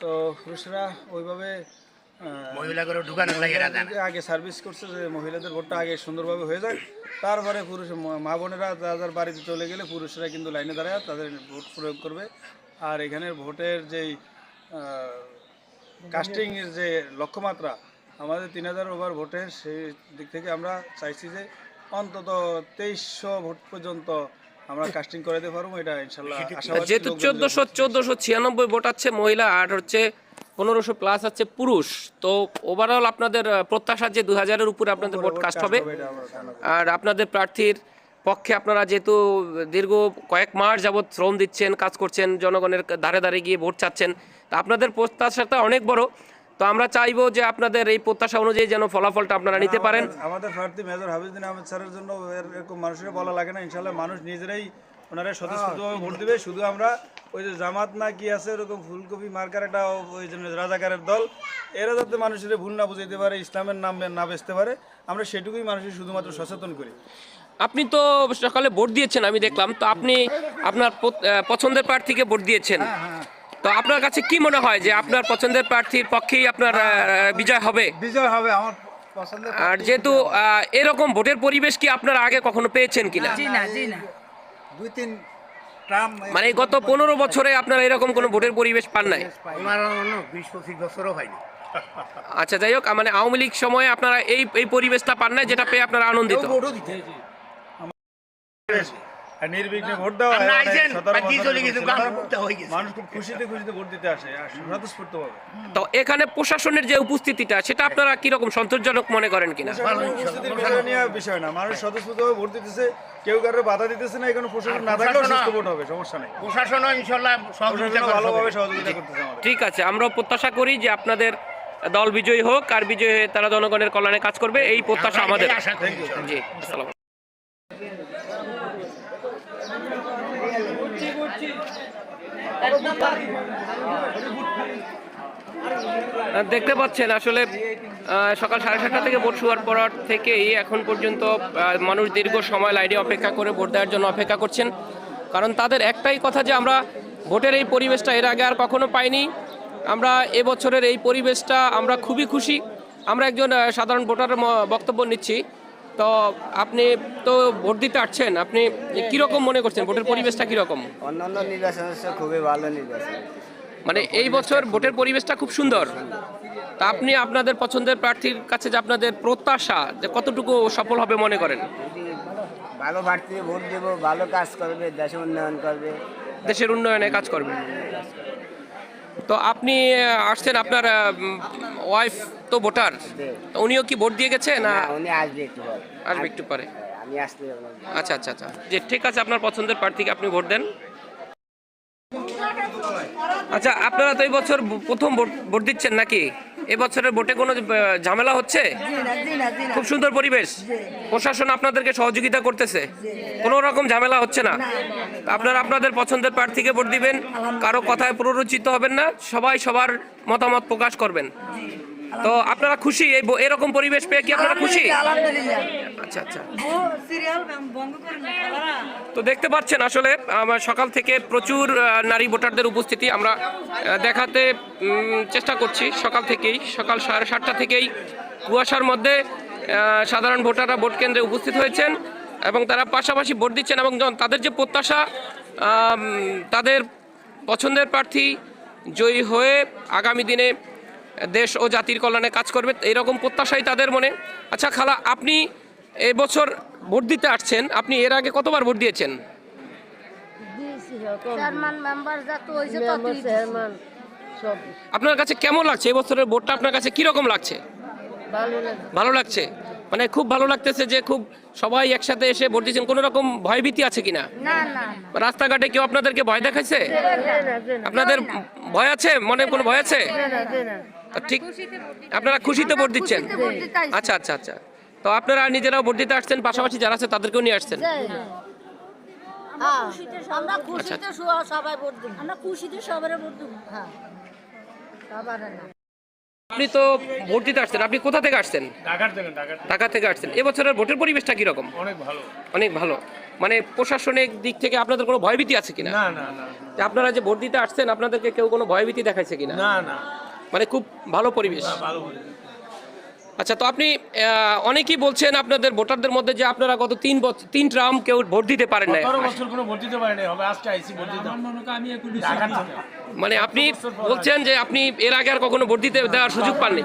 তো পুরুষরা ওইভাবে আহ, মহিলা ঢুকানো লাগে আগে সার্ভিস করছে যে মহিলাদের ভোটটা আগে সুন্দরভাবে হয়ে যাক। তারপরে পুরুষ মা বোনেরা তাদের বাড়িতে চলে গেলে পুরুষরা কিন্তু লাইনে দাঁড়ায় তাদের ভোট প্রয়োগ করবে। আর এখানের ভোটের যেই কাস্টিংয়ের যে লক্ষ্যমাত্রা আমাদের তিন হাজার ওভার ভোটের সেই দিক থেকে আমরা চাইছি যে অন্তত তেইশশো ভোট পর্যন্ত আমরা কাস্টিং করে দিতে পারব এটা ইনশাল্লাহ যেহেতু চোদ্দশো চোদ্দশো ছিয়ানব্বই ভোট আছে মহিলা আর হচ্ছে পনেরোশো প্লাস আছে পুরুষ। তো ওভারঅল আপনাদের প্রত্যাশা যে দু হাজারের উপরে আপনাদের ভোট কাস্ট হবে। আর আপনাদের প্রার্থীর পক্ষে আপনারা যেহেতু দীর্ঘ কয়েক মাস যাবৎ শ্রম দিচ্ছেন কাজ করছেন জনগণের ধারে ধারে গিয়ে ভোট চাচ্ছেন তা আপনাদের প্রত্যাশাটা অনেক বড়। তো আমরা চাইব যে আপনাদের এই প্রত্যাশা অনুযায়ী যেন ফলাফলটা আপনারা নিতে পারেন। আমাদের- প্রার্থী মেজর হাফিজুদ্দিন আহমেদ স্যারের জন্য এরকম মানুষের বলা লাগে না। ইনশাল্লাহ মানুষ নিজেরাই ওনারা স্বতঃস্ফূর্তভাবে ভোট দিবে। শুধু আমরা ওই যে জামাত না কি আছে ওরকম ফুলকপি মার্কার একটা ওই যে রাজাকারের দল এরা যাতে মানুষের ভুল না বুঝাইতে পারে ইসলামের নাম না বেচতে পারে আমরা সেটুকুই মানুষের শুধুমাত্র সচেতন করি। আপনি তো সকালে ভোট দিয়েছেন আমি দেখলাম। তো আপনি আপনার পছন্দের প্রার্থীকে ভোট দিয়েছেন। তো আপনার কাছে কি মনে হয় যে আপনার পছন্দের প্রার্থীর পক্ষেই আপনার বিজয় হবে? বিজয় হবে আমার আর যেহেতু এরকম ভোটের পরিবেশ কি আপনারা আগে কখনো পেয়েছেন কিনা? দুই তিন ট্রাম মানে গত পনেরো বছরে আপনারা এরকম কোনো ভোটের পরিবেশ পান নাই? বছরও হয়নি। আচ্ছা যাই হোক মানে আওয়ামী লীগ সময়ে আপনারা এই এই পরিবেশটা পান নাই যেটা পেয়ে আপনারা আনন্দিত। নির্বিঘ্নে ভোট দেওয়া আমরা। আমার। মানুষ খুব খুশিতে খুশিতে ভোট দিতে আসে তো এখানে প্রশাসনের যে উপস্থিতিটা সেটা আপনারা কীরকম সন্তোষজনক মনে করেন কিনা? বিষয় না। মানুষ স্বতঃস্ফূর্তভাবে ভোট দিতেছে কেউ কারোর বাধা দিতেছে না এখানে প্রশাসন না থাকলেও সুস্থ ভোট হবে সমস্যা নেই। ইনশাল্লাহ প্রশাসন ভালোভাবে সহযোগিতা করতেছে ঠিক আছে আমরাও প্রত্যাশা করি যে আপনাদের দল বিজয়ী হোক আর বিজয়ী হয়ে তারা জনগণের কল্যাণে কাজ করবে। এই প্রত্যাশা আমাদের। করি। জি দেখতে পাচ্ছেন, আসলে সকাল সাড়ে সাতটা থেকে ভোট শুরুর পর থেকেই এখন পর্যন্ত মানুষ দীর্ঘ সময় লাইনে অপেক্ষা করে ভোট দেওয়ার জন্য অপেক্ষা করছেন। কারণ তাদের একটাই কথা যে আমরা ভোটের এই পরিবেশটা এর আগে আর কখনো পাইনি। আমরা এবছরের এই পরিবেশটা আমরা খুবই খুশি। আমরা একজন সাধারণ ভোটারের বক্তব্য নিচ্ছি। তো আপনি তো ভোট দিতে আসছেন আপনি কীরকম মনে করছেন? ভোটের পরিবেশটা কীরকম? অন্যান্য নির্বাচনের খুবই ভালো নির্বাচন। মানে এই বছর ভোটের পরিবেশটা খুব সুন্দর। তা আপনি আপনাদের পছন্দের প্রার্থীর কাছে যে আপনাদের প্রত্যাশা যে কতটুকু সফল হবে মনে করেন? ভালো প্রার্থীকে ভোট দেব ভালো কাজ করবে দেশের উন্নয়ন করবে। দেশের উন্নয়নে কাজ করবে। তো আপনি আসছেন আপনার ওয়াইফ তো ভোটার। তো উনিও কি ভোট দিয়ে গেছে না? না, উনি আসবে একটু পরে। আসবে একটু পরে। আমি আসলে আচ্ছা আচ্ছা আচ্ছা। যে ঠিক আছে আপনার পছন্দের প্রার্থীকে আপনি ভোট দেন। আচ্ছা আপনারা তো এই বছর প্রথম ভোট ভোট দিচ্ছেন নাকি? এবছরের ভোটে কোনো ঝামেলা হচ্ছে? খুব সুন্দর পরিবেশ। প্রশাসন আপনাদেরকে সহযোগিতা করতেছে। কোনো রকম ঝামেলা হচ্ছে না। আপনার আপনাদের পছন্দের প্রার্থীকে ভোট দিবেন। কারও কথায় প্ররোচিত হবেন না। সবাই সবার মতামত প্রকাশ করবেন। তো আপনারা খুশি? এই এরকম পরিবেশ পেয়ে কি আপনারা খুশি? আচ্ছা আচ্ছা। তো দেখতে পাচ্ছেন আসলে আমার সকাল থেকে প্রচুর নারী ভোটারদের উপস্থিতি আমরা দেখাতে চেষ্টা করছি সকাল থেকেই। সকাল সাড়ে সাতটা থেকেই কুয়াশার মধ্যে সাধারণ ভোটাররা ভোট কেন্দ্রে উপস্থিত হয়েছেন এবং তারা পাশাপাশি ভোট দিচ্ছেন এবং তাদের যে প্রত্যাশা তাদের পছন্দের প্রার্থী জয়ী হয়ে আগামী দিনে দেশ ও জাতির কল্যাণে কাজ করবে এরকম প্রত্যাশাই তাদের মনে। আচ্ছা খালা আপনি এবছর ভোট দিতে আসছেন আপনি এর আগে কতবার ভোট দিয়েছেন? আপনার কাছে কেমন লাগছে এবছরের ভোটটা? আপনার কাছে কীরকম লাগছে? ভালো লাগছে। মানে খুব ভালো লাগতেছে যে খুব সবাই একসাথে এসে ভোট দিচ্ছেন কোনো রকম ভয়ভীতি আছে কিনা? না না। রাস্তাঘাটে কেউ আপনাদেরকে ভয় দেখাইছে? আপনাদের ভয় আছে? মনে কোনো ভয় আছে? ঠিক আপনারা খুশিতে ভোট দিচ্ছেন। আচ্ছা আচ্ছা আচ্ছা। তো আপনারা নিজেরাও ভোট দিতে আসছেন পাশাপাশি যারা আছে তাদেরকেও নিয়ে আসছেন? হ্যাঁ। আমরা খুশিতে সবাই ভোট দেব আমরা খুশিতে সবাই ভোট দেব হ্যাঁ। না আপনি তো ভোট দিতে আসছেন আপনি কোথা থেকে আসছেন? ঢাকা থেকে আসছেন। এবছরের ভোটের পরিবেশটা কীরকম? অনেক ভালো। অনেক ভালো। মানে প্রশাসনিক দিক থেকে আপনাদের কোনো ভয়ভীতি আছে কিনা? না না না আপনারা যে ভোট দিতে আসছেন আপনাদেরকে কেউ কোনো ভয়ভীতি দেখাইছে কিনা? না না। মানে খুব ভালো পরিবেশ। আচ্ছা তো আপনি অনেকেই বলছেন আপনাদের ভোটারদের মধ্যে যে আপনারা গত তিন বছর তিন ট্রাম কেউ ভোট দিতে পারেন না বছর কোনো ভোট দিতে পারেনি হবে আজকে আইসি ভোট দিতে। মানে আপনি বলছেন যে আপনি এর আগে আর কখনো ভোট দিতে দেওয়ার সুযোগ পাননি।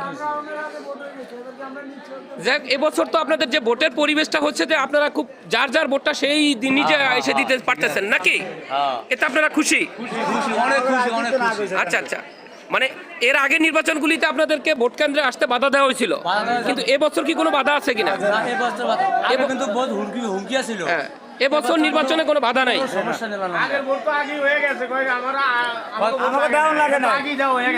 যাক এবছর তো আপনাদের যে ভোটের পরিবেশটা হচ্ছে যে আপনারা খুব যার যার ভোটটা সেই দিন নিজে এসে দিতে পারতেছেন নাকি? এতে আপনারা খুশি? আচ্ছা আচ্ছা। মানে এর আগে নির্বাচনগুলিতে আপনাদেরকে ভোট কেন্দ্রে আসতে বাধা দেওয়া হয়েছিল। কিন্তু এবছর কি কোনো বাধা আছে কিনা? কিন্তু হুমকি হুমকি আছিল। হ্যাঁ এবছর নির্বাচনে কোনো বাধা নাই। হয়ে হয়ে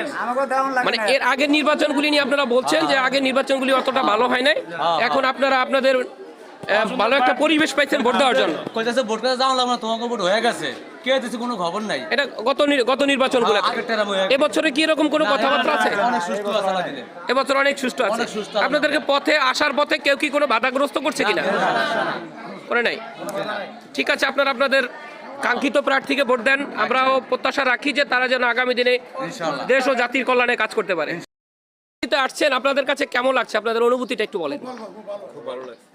মানে এর আগের নির্বাচনগুলি নিয়ে আপনারা বলছেন যে আগের নির্বাচনগুলি অতটা ভালো হয় নাই। এখন আপনারা আপনাদের আহ, ভালো একটা পরিবেশ পাইছেন ভোট দেওয়ার জন্য। ভোট যাওয়া লাগবে না তোমাকে ভোট হয়ে গেছে। কে দিছে কোনো খবর নাই এটা গত গত নির্বাচনগুলো আগের টেরাম হয়ে গেছে। এবছরে কি এরকম কোনো কথাবার্তা আছে অনেক সুস্থ আছে আল্লাহ দিলে এবছর অনেক সুস্থ আছে। আপনাদেরকে পথে আসার পথে কেউ কি কোনো বাধাগ্রস্ত করছে কিনা করে নাই ঠিক আছে আপনারা আপনাদের কাঙ্ক্ষিত প্রার্থীকে ভোট দেন আমরাও প্রত্যাশা রাখি যে তারা যেন আগামী দিনে দেশ ও জাতির কল্যাণে কাজ করতে পারে আসছেন আপনাদের কাছে কেমন লাগছে আপনাদের অনুভূতিটা একটু বলেন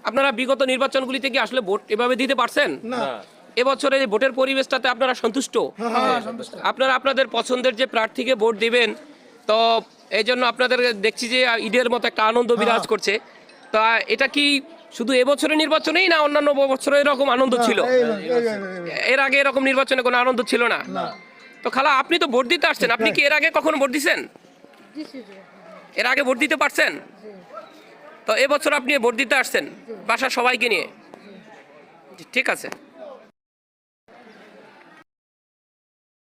আপনারা বিগত নির্বাচনগুলিতে কি আসলে ভোট এভাবে দিতে পারছেন এবছরে যে ভোটের পরিবেশটাতে আপনারা সন্তুষ্ট? আপনারা আপনাদের পছন্দের যে প্রার্থীকে ভোট দিবেন তো এই জন্য আপনাদের দেখছি যে ঈদের মতো একটা আনন্দ বিরাজ করছে। তা এটা কি শুধু এবছরের নির্বাচনেই না অন্যান্য বছরে এরকম আনন্দ ছিল? এর আগে এরকম নির্বাচনে কোনো আনন্দ ছিল না? তো খালা আপনি তো ভোট দিতে আসছেন। আপনি কি এর আগে কখনো ভোট দিছেন? এর আগে ভোট দিতে পারছেন? তো এবছর আপনি ভোট দিতে আসছেন বাসার সবাইকে নিয়ে? ঠিক আছে।